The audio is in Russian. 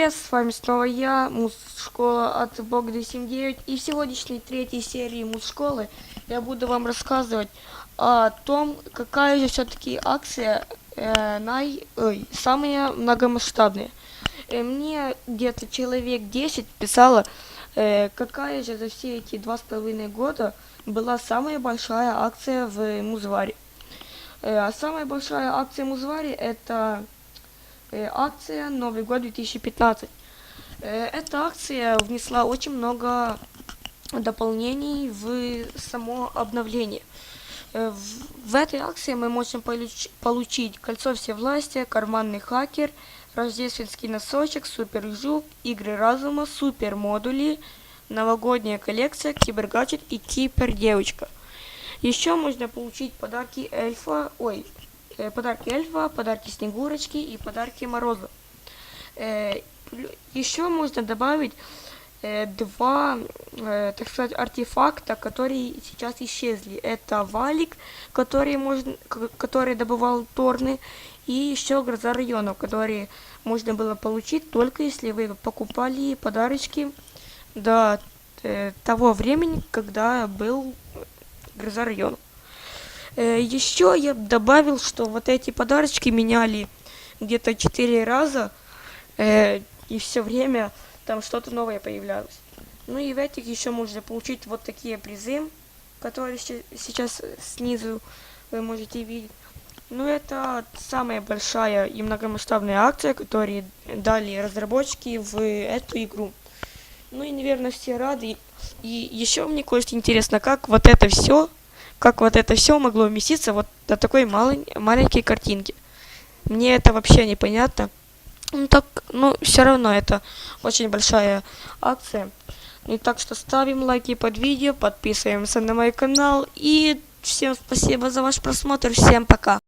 привет, с вами снова я, Муз-школа от Бог 279 и в сегодняшней третьей серии Муз-школы я буду вам рассказывать о том, какая же все-таки акция э, най, ой, самая многомасштабная. Э, мне где-то человек 10 писало, э, какая же за все эти два с половиной года была самая большая акция в Музваре. Э, а самая большая акция в Музваре это акция Новый год 2015. Э, Эта акция внесла очень много дополнений в само обновление. Э, В этой акции мы можем получ- получить кольцо всевластия, карманный хакер, рождественский носочек, супер жук, игры разума, супер модули, новогодняя коллекция, кибергаджет и кибер девочка. Еще можно получить подарки эльфа, ой, э, подарки эльфа, подарки снегурочки и подарки мороза. Э, Еще можно добавить э, два, э, так сказать, артефакта, которые сейчас исчезли. Это валик, который, можно, который добывал Торны, и еще гроза районов, которые можно было получить только если вы покупали подарочки до э, того времени, когда был гроза районов. Э, еще я добавил, что вот эти подарочки меняли где-то четыре раза, э, и все время там что-то новое появлялось. Ну и в этих еще можно получить вот такие призы, которые се- сейчас э, снизу вы можете видеть. Ну это самая большая и многомасштабная акция, которую дали разработчики в эту игру. Ну и, наверное, все рады. И еще мне кое-что интересно, как вот это все, как вот это все могло уместиться вот до такой малой, маленькой картинки. Мне это вообще непонятно. Ну так, ну все равно это очень большая акция. И так что ставим лайки под видео, подписываемся на мой канал и всем спасибо за ваш просмотр, всем пока.